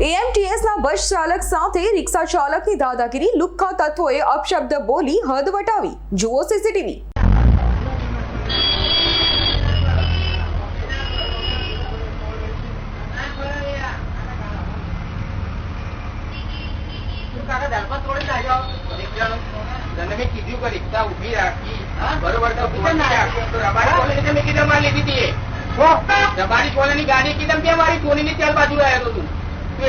એએમટીએસના બસ ચાલક સાથે રિક્ષા ચાલકની દાદાગીરી લુખ્ખા તત્વોએ અપશબ્દ બોલી હદ વટાવી જુઓ સીસીટીવી ના. તને કીધું કે રિક્ષા ઊભી રાખી બરોબર તો ઊભી રાખી. તો રબારી કોલોની મેં કીધું મારે લીધી હતી એ. રબારી કોલોની ગાડી કીધમ કે મારી સોનીની ચાર બાજુ આવ્યો તું તું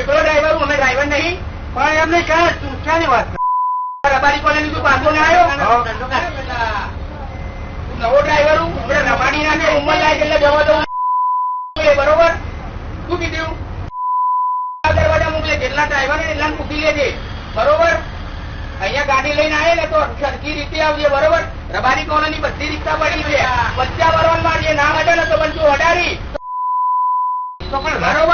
એકલો ડ્રાઈવર અમે ડ્રાઈવર નહીં. પણ એમને ક્યાં તું ક્યાંની વાત? રબારી કોલોની તું પાછો ને આવ્યો? નવો ડ્રાઈવર હું રબાડી નાખે ઉંમર લાયક એટલે જવા દઉં. બરોબર? શું કીધું? દરવાજા મોકલે જેટલા ડ્રાઈવર ને એટલા મૂકી લેજે બરોબર? અહીંયા ગાડી લઈને આવે ને તો સરખી રીતે આવજે બરોબર? રબારી કોલોની બધી રીક્ષા પડી છે. બચ્ચા ભરવાન જે નામ હતા ને તો બંચું અડાડી. તો પણ બરોબર